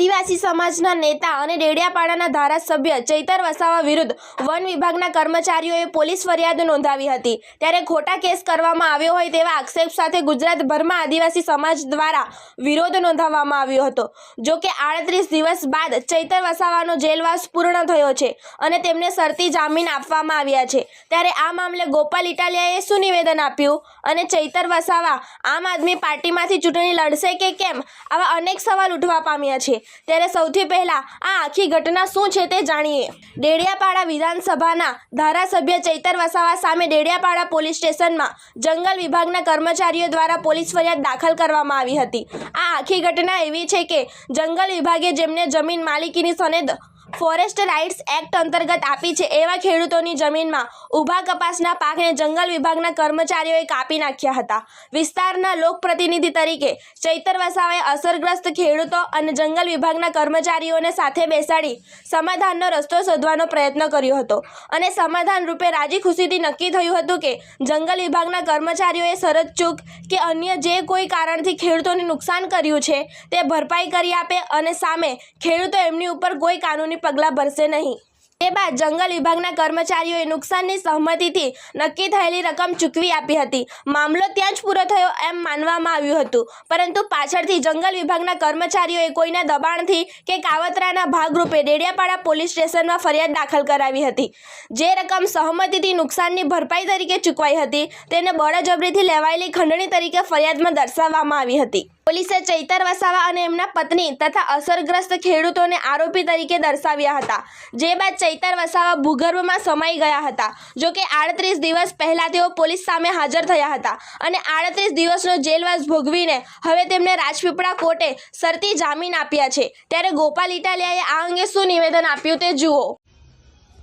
આદિવાસી સમાજના નેતા અને ડેડિયાપાડાના ધારાસભ્ય ચૈતર વસાવા વિરુદ્ધ વન વિભાગના કર્મચારીઓએ પોલીસ ફરિયાદ નોંધાવી હતી. ત્યારે ખોટા કેસ કરવામાં આવ્યો હોય તેવા આક્ષેપ સાથે ગુજરાતભરમાં આદિવાસી સમાજ દ્વારા વિરોધ નોંધાવવામાં આવ્યો હતો. જો કે આડત્રીસ દિવસ બાદ ચૈતર વસાવાનો જેલવાસ પૂર્ણ થયો છે અને તેમને શરતી જામીન આપવામાં આવ્યા છે. ત્યારે આ મામલે ગોપાલ ઇટાલિયાએ શું નિવેદન આપ્યું અને ચૈતર વસાવા આમ આદમી પાર્ટીમાંથી ચૂંટણી લડશે કે કેમ? આવા અનેક સવાલ ઉઠવા પામ્યા છે. ત્યારે સૌથી પહેલા આ આખી ઘટના શું છે તે જાણીએ. ડેડિયાપાડા વિધાનસભાના ધારાસભ્ય ચૈતર વસાવા સામે ડેડિયાપાડા પોલીસ સ્ટેશનમાં જંગલ વિભાગના કર્મચારીઓ દ્વારા પોલીસ ફરિયાદ દાખલ કરવામાં આવી હતી. આ આખી ઘટના એવી છે કે જંગલ વિભાગે જેમને જમીન માલિકીની સનદ ફોરેસ્ટ રાઇટ્સ એક્ટ અંતર્ગત આપી છે. એવા ખેડૂતોની જમીનમાં ઊભા કપાસના પાકને જંગલ વિભાગના કર્મચારીઓએ કાપી નાખ્યા હતા. વિસ્તારના લોકપ્રતિનિધિ તરીકે ચૈતર વસાવાએ અસરગ્રસ્ત ખેડૂતો અને જંગલ વિભાગના કર્મચારીઓને સાથે બેસાડી સમાધાનનો રસ્તો શોધવાનો પ્રયત્ન કર્યો હતો. અને સમાધાન રૂપે રાજી ખુશીથી નક્કી થયું હતું કે જંગલ વિભાગના કર્મચારીઓએ શરત ચૂક કે અન્ય જે કોઈ કારણથી ખેડૂતોને નુકસાન કર્યું છે તે ભરપાઈ કરી આપે અને સામે ખેડૂતો એમની ઉપર કોઈ કાનૂની પગલાં ભરશે નહીં. તે બાદ જંગલ વિભાગના કર્મચારીઓએ નુકસાનની સહમતિથી નક્કી થયેલી રકમ ચૂકવી આપી હતી. મામલો ત્યાં જ પૂરો થયો એમ માનવામાં આવ્યું હતું. પરંતુ પાછળથી જંગલ વિભાગના કર્મચારીઓએ કોઈના દબાણથી કે કાવતરાના ભાગરૂપે ડેડિયાપાડા પોલીસ સ્ટેશનમાં ફરિયાદ દાખલ કરાવી હતી. જે રકમ સહમતિથી નુકસાનની ભરપાઈ તરીકે ચૂકવાઈ હતી, તેને બળજબરીથી લેવાયેલી ખંડણી તરીકે ફરિયાદમાં દર્શાવવામાં આવી હતી. પોલીસે ચૈતર વસાવા અને એમના પત્ની તથા અસરગ્રસ્ત ખેડૂતોને આરોપી તરીકે દર્શાવ્યા હતા. જે બાદ ચૈતર વસાવા ભૂગર્ભમાં સમાઈ ગયા હતા. જો કે આડત્રીસ દિવસ પહેલાં તેઓ પોલીસ સામે હાજર થયા હતા અને આડત્રીસ દિવસનો જેલવાસ ભોગવીને હવે તેમને રાજપીપળા કોર્ટે શરતી જામીન આપ્યા છે. ત્યારે ગોપાલ ઇટાલિયાએ આ અંગે શું નિવેદન આપ્યું તે જુઓ.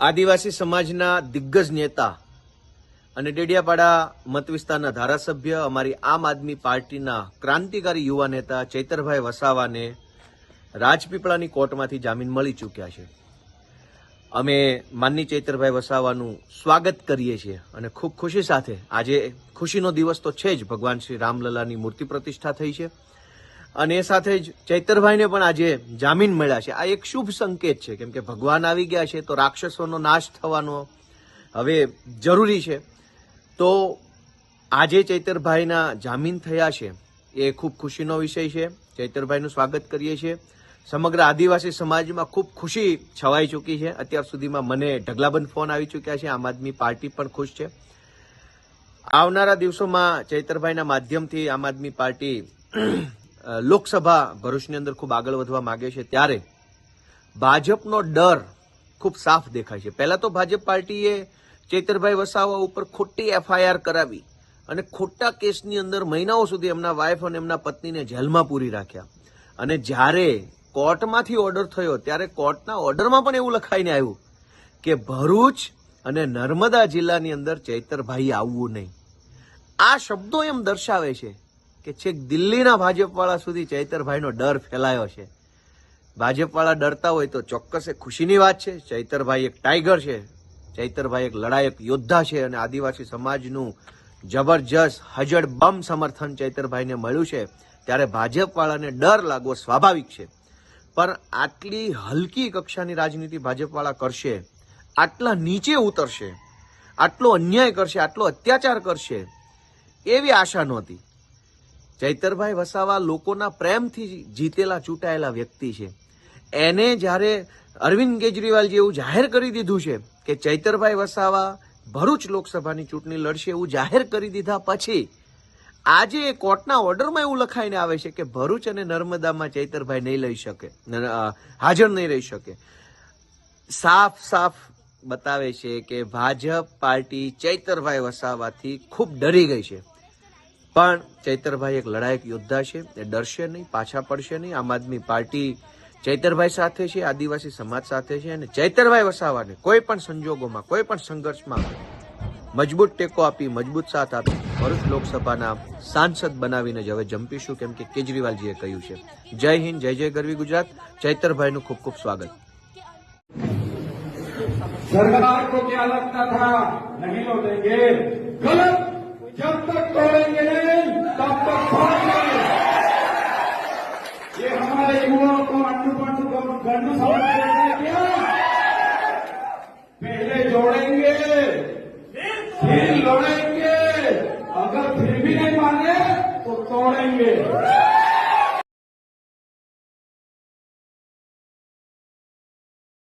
આદિવાસી સમાજના દિગ્ગજ નેતા અને ડેડિયાપાડા મત વિસ્તારના ધારાસભ્ય અમારી આમ આદમી પાર્ટીના ક્રાંતિકારી યુવા નેતા ચૈતરભાઈ વસાવાને રાજપીપળાની કોર્ટમાંથી જામીન મળી ચૂક્યા છે. અમે માનની ચૈતરભાઈ વસાવાનું સ્વાગત કરીએ છીએ અને ખૂબ ખુશી સાથે, આજે ખુશીનો દિવસ તો છે જ, ભગવાન શ્રી રામલલાની મૂર્તિ પ્રતિષ્ઠા થઈ છે. અને એ સાથે જ ચૈતરભાઈને પણ આજે જામીન મળ્યા છે. આ એક શુભ સંકેત છે, કેમ કે ભગવાન આવી ગયા છે તો રાક્ષસોનો નાશ થવાનો હવે જરૂરી છે. તો આજે ચૈતરભાઈના જામીન થયા છે. એ ખૂબ ખુશીનો વિષય છે. ચૈતરભાઈનું સ્વાગત કરીએ છીએ. સમગ્ર આદિવાસી સમાજમાં ખૂબ ખુશી છવાઈ ચૂકી છે. અત્યાર સુધીમાં મને ઢગલાબંધ ફોન આવી ચૂક્યા છે. આમ આદમી પાર્ટી પણ ખુશ છે. આવનારા દિવસોમાં ચૈતરભાઈના માધ્યમથી આમ આદમી પાર્ટી લોકસભા ભરૂચની અંદર ખૂબ આગળ વધવા માંગે છે. ત્યારે ભાજપનો ડર ખૂબ સાફ દેખાય છે. પહેલા તો ભાજપ પાર્ટીએ ચૈતરભાઈ વસાવા ઉપર ખોટી એફઆઈઆર કરાવી અને ખોટા કેસની અંદર મહિનાઓ સુધી એમના વાઇફ અને એમના પત્નીને જેલમાં પૂરી રાખ્યા. અને જ્યારે કોર્ટમાંથી ઓર્ડર થયો, ત્યારે કોર્ટના ઓર્ડરમાં પણ એવું લખાઈને આવ્યું કે ભરૂચ અને નર્મદા જિલ્લાની અંદર ચૈતરભાઈ આવવું નહીં. આ શબ્દો એમ દર્શાવે છે કે છેક દિલ્હીના ભાજપવાળા સુધી ચૈતરભાઈનો ડર ફેલાયો છે. ભાજપવાળા ડરતા હોય તો ચોક્કસ એ ખુશીની વાત છે. ચૈતરભાઈ એક ટાઈગર છે. ચૈતરભાઈ એક લડાયક યોદ્ધા છે અને આદિવાસી સમાજનું જબરજસ્ત હજડ બમ સમર્થન ચૈતરભાઈને મળ્યું છે, ત્યારે ભાજપવાળાને ડર લાગવો સ્વાભાવિક છે. પણ આટલી હલકી કક્ષાની રાજનીતિ ભાજપવાળા કરશે, આટલા નીચે ઉતરશે, આટલો અન્યાય કરશે, આટલો અત્યાચાર કરશે, એવી આશા નહોતી. ચૈતરભાઈ વસાવા લોકોના પ્રેમથી જીતેલા ચૂંટાયેલા વ્યક્તિ છે. એને જ્યારે અરવિંદ કેજરીવાલ જેવું જાહેર કરી દીધું છે કે ચૈતરભાઈ વસાવા ભરૂચ લોકસભાની ચૂંટણી લડશે એવું જાહેર કરી દીધા પછી આજે કોર્ટના ઓર્ડરમાં એવું લખાઈને આવે છે કે ભરૂચ અને નર્મદામાં ચૈતરભાઈ નહીં લઈ શકે હાજર નહીં રહી શકે. સાફ સાફ બતાવે છે કે ભાજપ પાર્ટી ચૈતરભાઈ વસાવાથી ખૂબ ડરી ગઈ છે. પણ ચૈતરભાઈ એક લડાયક યોદ્ધા છે, એ ડરશે નહીં, પાછા પડશે નહીં. આમ આદમી પાર્ટી ચૈતરભાઈ સાથે છે આદિવાસી સમાજ સાથે છે અને ચૈતરભાઈ વસાવાને કોઈ પણ સંજોગોમાં કોઈ પણ સંઘર્ષમાં મજબૂત ટેકો આપી મજબૂત સાથ આપી ભરૂચ લોકસભાના સાંસદ બનાવીને જ હવે જંપીશું કેમ કે કેજરીવાલજીએ કહ્યું છે જય હિન્દ જય જય ગરવી ગુજરાત ચૈતરભાઈનું ખૂબ ખૂબ સ્વાગત सरकार को क्या लगता था नहीं लौटेंगे गलत जब तक तोड़ेंगे नहीं तब तक लड़ेंगे अगर फिर भी नहीं माने तो तोड़ेंगे